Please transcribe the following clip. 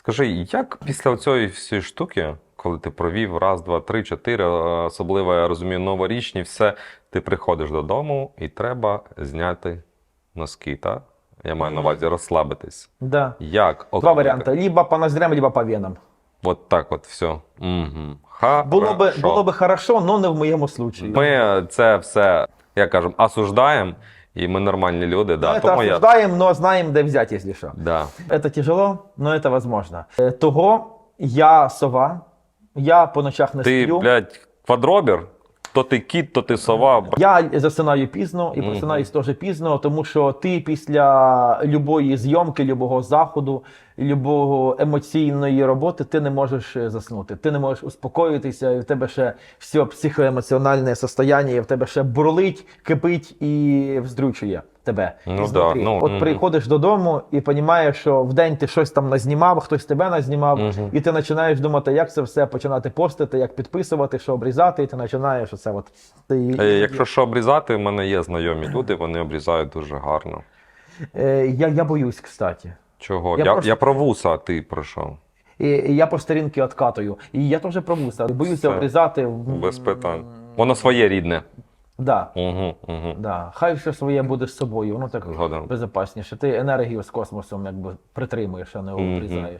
Скажи, як після цієї всієї штуки, коли ти провів раз, два, три, чотири, е, особливо я розумію, новорічні, все, ти приходиш додому і треба зняти носки, так? Я маю на увазі розслабитись. Да. Як? Два варіанти: либо по ноздрям, либо по венам. От так от все. Угу. Ха, Було би, було би хорошо, але не в моєму случаї. Ми це все, як кажемо, осуждаємо, і ми нормальні люди. Да. это Тому я... осуждаем, но знаем, де взять, если что. Да. Это тяжело, но это возможно. Е, Того я сова, я по ночах не Ти, сплю. блядь, квадробір, То ти кіт, то ти сова. Я засинаю пізно і просинаюсь теж пізно, тому що ти після любої зйомки, любого заходу, любого емоційної роботи ти не можеш е, заснути. Ти не можеш успокоїтися, і в тебе ще все психоемоціональне состояння, і в тебе ще бурлить, кипить і вздрючує тебе. Ну да, ну, От приходиш додому і розумієш, що в день ти щось там назнімав, хтось тебе назнімав, Мгм. і ти починаєш думати, як це все починати постити, як підписувати, що обрізати, і ти починаєш оце от. Ти, Е, Якщо що обрізати, в мене є знайомі люди, вони обрізають дуже гарно. Е, я, я боюсь, кстати. Чого? Я Я, я, про вуса, а ти про що? І, і я по сторінки откатую. І я теж про вуса. Боюся обрізати. Без питань. Воно своє рідне. Да, Угу, угу. да. Хай все своє буде з собою, воно так Згодом. безпечніше. Ти енергію з космосом якби притримуєш, а не обрізаєш.